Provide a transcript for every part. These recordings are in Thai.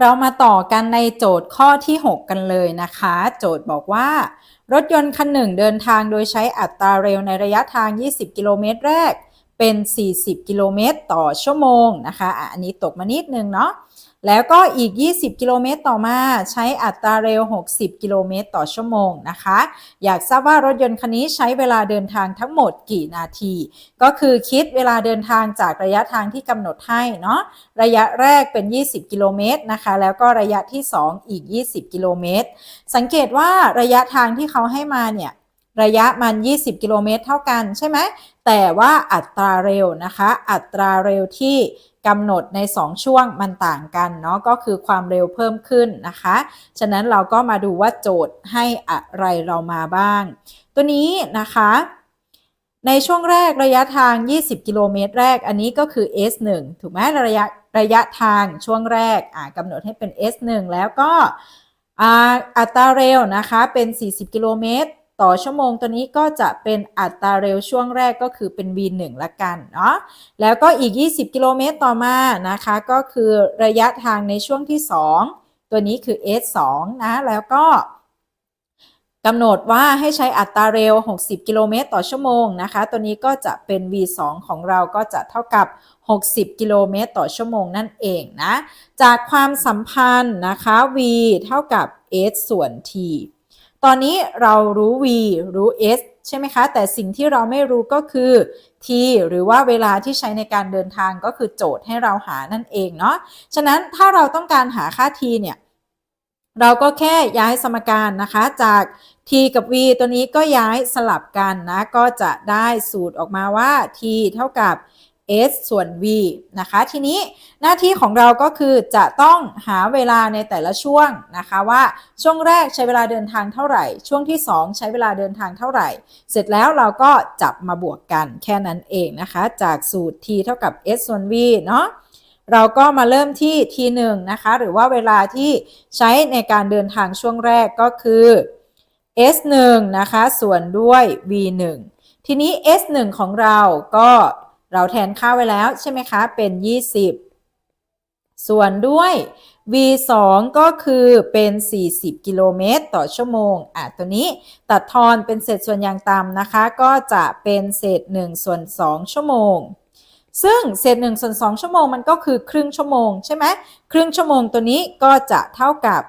เรามาต่อกันในโจทย์ข้อที่ 6 กันเลยนะคะ โจทย์บอกว่า รถยนต์คันหนึ่งเดินทางโดยใช้อัตราเร็วในระยะทาง 20 กิโลเมตรแรก เป็น 40 กิโลเมตรต่อชั่วโมงนะคะ อันนี้ตกมานิดนึงเนาะ แล้วก็อีก 20 กิโลเมตรต่อมาใช้อัตราเร็ว 60 กิโลเมตรต่อชั่วโมงนะคะ อยากทราบว่ารถยนต์คันนี้ใช้เวลาเดินทางทั้งหมดกี่นาที ก็คือคิดเวลาเดินทางจากระยะทางที่กำหนดให้เนาะระยะแรกเป็น 20 กิโลเมตรนะคะ แล้วก็ระยะที่ 2 อีก 20 กิโลเมตร สังเกตว่าระยะทางที่เขาให้มาเนี่ย ระยะมัน 20 กิโลเมตรเท่ากันใช่ไหม แต่ว่าอัตราเร็วนะคะ อัตราเร็วที่กำหนดใน 2 ช่วงมันต่างกันเนาะ ก็คือความเร็วเพิ่มขึ้นนะคะ ฉะนั้นเราก็มาดูว่าโจทย์ให้อะไรเรามาบ้าง ตัวนี้นะคะ ในช่วงแรกระยะทาง 20 กิโลเมตรแรก อันนี้ก็คือ S1 ถูกไหมระยะระยะทางช่วงแรกกำหนดให้เป็น S1 แล้วก็อัตราเร็วนะคะเป็น 40 กิโลเมตร ต่อชั่วโมงตัวนี้ก็จะเป็นอัตราเร็วช่วงแรกก็คือเป็น V1 ละกันเนาะแล้วก็อีก 20 กิโลเมตรต่อมานะคะก็คือระยะทางในช่วงที่ 2 ตัวนี้คือ S2 นะแล้วก็กำหนดว่าให้ใช้อัตราเร็ว 60 กิโลเมตรต่อชั่วโมงนะคะ ตัวนี้ก็จะเป็น V2 ของเราก็จะเท่ากับ 60 กิโลเมตรต่อชั่วโมงนั่นเองนะ จากความสัมพันธ์นะคะ V เท่ากับ S ส่วน T ตอนนี้เรารู้ v รู้ s ใช่ไหมคะ แต่สิ่งที่เราไม่รู้ก็คือ t หรือว่าเวลาที่ใช้ในการเดินทางก็คือโจทย์ให้เราหานั่นเองเนาะ ฉะนั้นถ้าเราต้องการหาค่า t เนี่ย เราก็แค่ย้ายสมการนะคะ จาก t กับ v ตัวนี้ก็ย้ายสลับกันนะ ก็จะได้สูตรออกมาว่า t เท่ากับ s ส่วน v นะคะ ทีนี้หน้าที่ของเราก็คือจะต้องหาเวลาในแต่ละช่วงนะคะว่าช่วงแรกใช้เวลาเดินทางเท่าไหร่ ช่วงที่ 2 ใช้เวลาเดินทางเท่าไหร่ เสร็จแล้วเราก็จับมาบวกกันแค่นั้นเองนะคะ จากสูตร t เท่ากับ s ส่วน v เนาะเราก็มาเริ่มที่ t 1นะคะ หรือว่าเวลาที่ใช้ในการเดินทางช่วงแรกก็คือ s 1นะคะส่วนด้วย v 1ทีนี้ s 1ของเราก็ เราแทนค่าไว้แล้วใช่ไหมคะ เป็น 20 ส่วนด้วย v 2ก็คือเป็น 40 กิโลเมตรต่อชั่วโมง อะ ตัวนี้ตัดทอนเป็นเศษส่วนอย่างต่ำนะคะ ก็จะเป็นเศษ1ส่วน2ชั่วโมง ซึ่งเศษ1ส่วน2ชั่วโมงมันก็คือครึ่งชั่วโมงใช่ไหม ครึ่งชั่วโมงตัวนี้ก็จะเท่ากับ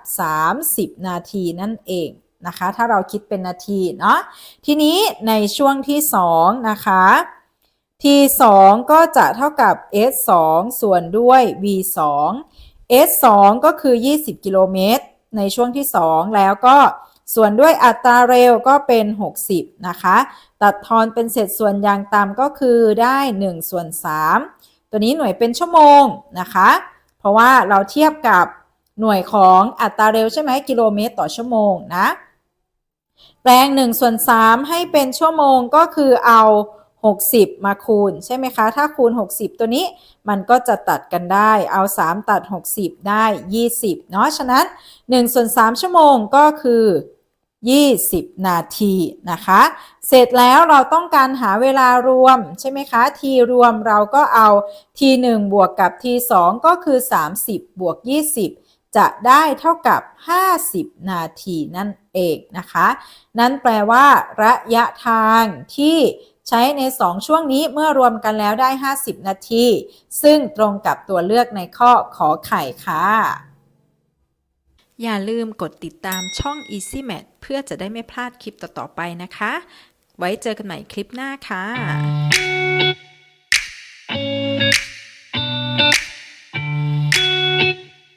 30 นาทีนั่นเองนะคะ ถ้าเราคิดเป็นนาทีเนาะ ทีนี้ในช่วงที่ 2 นะคะ t 2ก็จะเท่ากับ s 2ส่วนด้วย v 2 s 2ก็คือ 20 กิโลเมตร ในช่วงที่ 2 แล้วก็ส่วนด้วยอัตราเร็วก็เป็น 60 นะคะ ตัดทอนเป็นเศษส่วนอย่างต่ำก็คือได้1ส่วน3ตัวนี้หน่วยเป็นชั่วโมงนะคะ เพราะว่าเราเทียบกับหน่วยของอัตราเร็วใช่ไหมกิโลเมตรต่อชั่วโมงนะ แปลง1ส่วน3ให้เป็นชั่วโมงก็คือเอา 60 มาคูณใช่ไหมคะ ถ้าคูณ 60 ตัวนี้มันก็จะตัดกันได้ เอา 3 ตัด 60 ได้ 20 เนาะ ฉะนั้น1ส่วน3ชั่วโมงก็คือ 20 นาทีนะคะ เสร็จแล้วเราต้องการหาเวลารวมใช่ไหมคะ ทีรวมเราก็เอา ที1บวกกับที2ก็คือ 30 บวก 20จะได้เท่ากับ 50 นาทีนั่นเองนะคะ นั่นแปลว่า ระยะทางที่ ใช้ใน 2 ช่วงนี้เมื่อรวมกันแล้วได้ 50 นาที ซึ่งตรงกับตัวเลือกในข้อขอไข่ค่ะ อย่าลืมกดติดตามช่อง Easy Math เพื่อจะได้ไม่พลาดคลิปต่อ ๆ ไปนะคะ ไว้เจอกันใหม่คลิปหน้าค่ะ